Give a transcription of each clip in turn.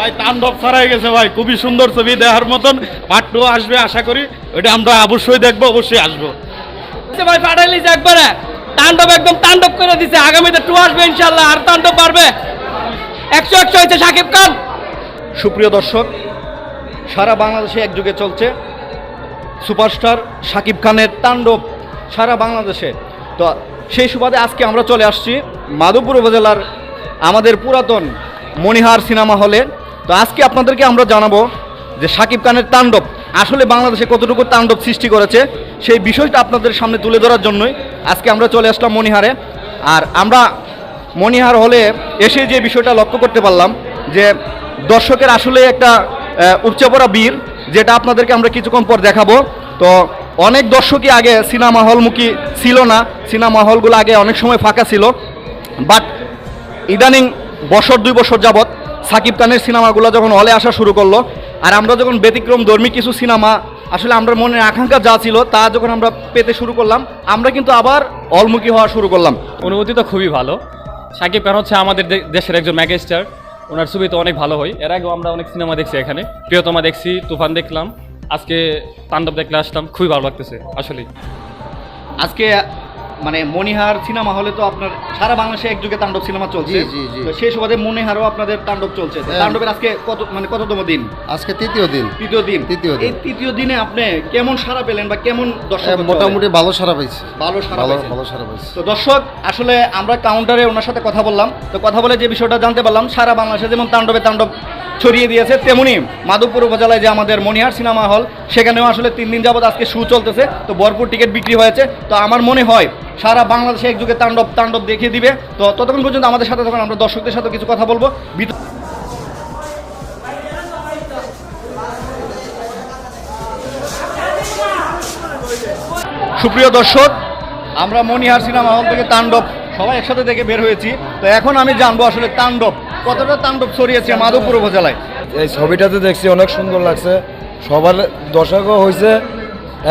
ভাই তাণ্ডব ছাড়াই গেছে ভাই খুবই সুন্দর ছবি দেখার মতন। পার্ট টু আসবে আশা করি। ওটা আমরা অবশ্যই দেখব অবশ্যই আসব। দিছে ভাই পাঠাইলি যে একবারে। তাণ্ডব একদম তাণ্ডব করে দিছে। আগামীতে টু আসবে ইনশাল্লাহ আর তাণ্ডব পারবে একশো একশো হয়েছে সাকিব খান। সুপ্রিয় দর্শক সারা বাংলাদেশে এক যুগে চলছে সুপারস্টার শাকিব খানের তাণ্ডব সারা বাংলাদেশে। তো সেই সুবাদে আজকে আমরা চলে আসছি মাধবপুর উপজেলার আমাদের পুরাতন মণিহার সিনেমা হলে। তো আজকে আপনাদেরকে আমরা জানাব যে সাকিব খানের তাণ্ডব আসলে বাংলাদেশে কতটুকু তাণ্ডব সৃষ্টি করেছে সেই বিষয়টা আপনাদের সামনে তুলে ধরার জন্যই আজকে আমরা চলে আসলাম মণিহারে আর আমরা মণিহার হলে এসে যে বিষয়টা লক্ষ্য করতে পারলাম যে দর্শকের আসলে একটা আহ, উপচে পড়া বীর যেটা আপনাদেরকে আমরা কিছুক্ষণ পর দেখাবো। তো অনেক দর্শকই আগে সিনেমা হলমুখী ছিল না সিনেমা হলগুলো আগে অনেক সময় ফাঁকা ছিল। বাট ইদানিং বছর দুই বছর যাবৎ সাকিব খানের সিনেমাগুলো যখন হলে আসা শুরু করল আর আমরা যখন ব্যতিক্রম ধর্মী কিছু সিনেমা আসলে আমরা মনের আকাঙ্ক্ষা যা ছিল তা যখন আমরা পেতে শুরু করলাম আমরা কিন্তু আবার অলমুখী হওয়া শুরু করলাম। অনুভূতি তো খুবই ভালো। সাকিব খান হচ্ছে আমাদের দেশের একজন ম্যাগেস্টার ওনার ছবি তো অনেক ভালো হয়। এর আগেও আমরা অনেক সিনেমা দেখছি এখানে। প্রিয়তমা দেখছি তুফান দেখলাম। আজকে তাণ্ডব দেখলে আসলাম। খুবই ভালো লাগতেছে আসলেই। আজকে মানে মনিহার সিনেমা হলে তো আপনার সারা বাংলাদেশে এক যুগে তাণ্ডব সিনেমা চলছে। সেই সুবাদে মনিহারও আপনাদের তাণ্ডব চলছে। হ্যাঁ। তাণ্ডবের আজকে কত মানে কততম দিন? আজকে তৃতীয় দিন। তৃতীয় দিন। তৃতীয় দিন। এই তৃতীয় দিনে আপনি কেমন সারা পেলেন বা কেমন দর্শক মোটামুটি ভালো সারা পাইছি। ভালো সারা ভালো ভালো সারা পাইছি। তো দর্শক আসলে আমরা কাউন্টারে ওনার সাথে কথা বললাম। তো কথা বলে যে বিষয়টা জানতে পারলাম সারা বাংলাদেশে যেমন তাণ্ডবে তাণ্ডব ছড়িয়ে দিয়েছে, তেমনি মাধবপুর উপজেলায় যে আমাদের মনিহার সিনেমা হল, সেখানেও আসলে তিন দিন যাবত আজকে শু চলতেছে, তো ভরপুর টিকিট বিক্রি হয়েছে। তো আমার মনে হয় সারা বাংলাদেশে এক যুগে তাণ্ডব তাণ্ডব দেখিয়ে দিবে। তো ততক্ষণ পর্যন্ত আমাদের সাথে তখন আমরা দর্শকদের সাথে কিছু কথা বলব। সুপ্রিয় দর্শক, আমরা মনিহার সিনেমা হল থেকে তাণ্ডব সবাই একসাথে দেখে বের হয়েছি। তো এখন আমি জানব আসলে তাণ্ডব কতটা তাণ্ডব ছড়িয়েছে মাধবপুর উপজেলায়? এই ছবিটাতে দেখছি অনেক সুন্দর লাগছে। সবার দর্শকও হয়েছে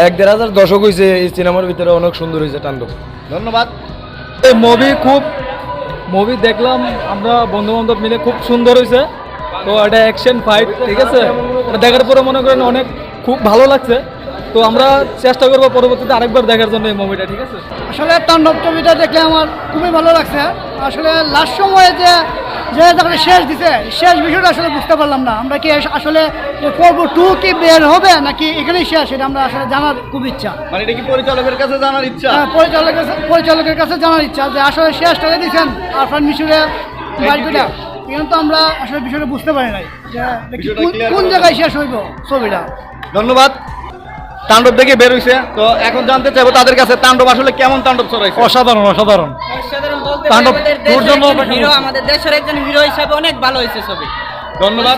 এক দেড় হাজার দর্শক হয়েছে এই সিনেমার ভিতরে অনেক সুন্দর হয়েছে তাণ্ডব। ধন্যবাদ। এই মুভি খুব মুভি দেখলাম আমরা বন্ধু বান্ধব মিলে খুব সুন্দর হয়েছে তো এটা অ্যাকশন ফাইট ঠিক আছে? এটা দেখার পরে মনে করেন অনেক খুব ভালো লাগছে। তো আমরা চেষ্টা করব পরবর্তীতে আরেকবার দেখার জন্য এই মুভিটা ঠিক আছে? আসলে তাণ্ডব ছবিটা দেখলে আমার খুবই ভালো লাগছে। আসলে লাস্ট সময়ে যে যে তাকে শেষ দিছে শেষ বিষয়টা আসলে বুঝতে পারলাম না। আমরা কি আসলে পর্ব টু কি বের হবে নাকি এখানেই শেষ? এটা আমরা আসলে জানার খুব ইচ্ছা। মানে এটা কি পরিচালকের কাছে জানার ইচ্ছা? হ্যাঁ, পরিচালকের কাছে পরিচালকের কাছে জানার ইচ্ছা যে আসলে শেষটা দিয়েছেন? আরফান মিশুরে বাড়িটা কিন্তু আমরা আসলে বিষয়টা বুঝতে পারি নাই। কোন- জায়গায় শেষ হইব ছবিটা? ধন্যবাদ। তাণ্ডব দেখে বের হয়েছে তো এখন জানতে চাইব তাদের কাছে তাণ্ডব আসলে কেমন তাণ্ডব ছড়াইছে? অসাধারণ অসাধারণ। তাণ্ডব আমাদের দেশের একজন হিরো আমাদের দেশের একজন হিরো হিসাবে অনেক ভালো হয়েছে ছবি। ধন্যবাদ।